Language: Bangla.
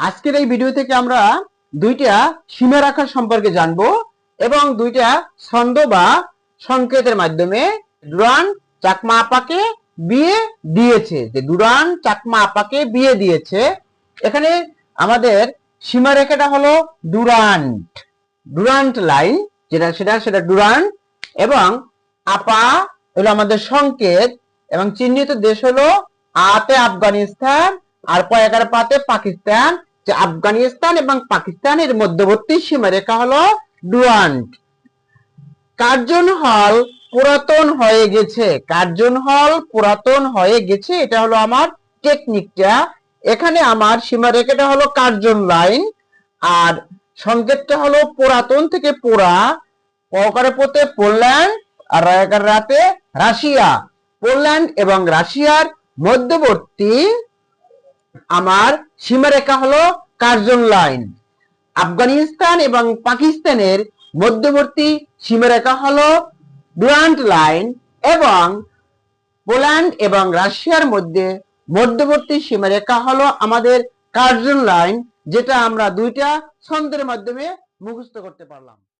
আজকের এই ভিডিও থেকে আমরা দুইটা সীমা রেখার সম্পর্কে জানব এবং দুইটা ছন্দ বা সংকেতের মাধ্যমে ডুরান চাকমা আপাকে বিয়ে দিয়েছে। যে ডুরান চাকমা আপাকে বিয়ে দিয়েছে। এখানে আমাদের সীমা রেখাটা হলো ডুরান্ট। ডুরান্ট লাইন, যেটা সেটা সেটা ডুরান্ট এবং আপা হলো আমাদের সংকেত এবং চিহ্নিত দেশ হলো আতে আফগানিস্তান আর পয়াকার পাতে পাকিস্তান, যে আফগানিস্তান এবং পাকিস্তানের মধ্যবর্তী সীমারেখা হলো ডুয়ান্ট কার্জন হল পুরাতন হয়ে গেছে। কার্জন হল পুরাতন হয়ে গেছে, এটা হলো আমার টেকনিকটা এখানে আমার সীমারেখাটা হলো কার্জন লাইন আর সংকেতটা হলো পুরাতন থেকে পুরা। পকারে পোতে পোল্যান্ড আর রাতে রাশিয়া। পোল্যান্ড এবং রাশিয়ার মধ্যবর্তী আমার সীমারেখা হলো কার্জন লাইন। আফগানিস্তান এবং পাকিস্তানের মধ্যবর্তী সীমারেখা হলো ডুরান্ট লাইন এবং পোল্যান্ড এবং রাশিয়ার মধ্যে মধ্যবর্তী সীমারেখা হলো আমাদের কার্জন লাইন, যেটা আমরা দুইটা ছন্দের মাধ্যমে মুখস্থ করতে পারলাম।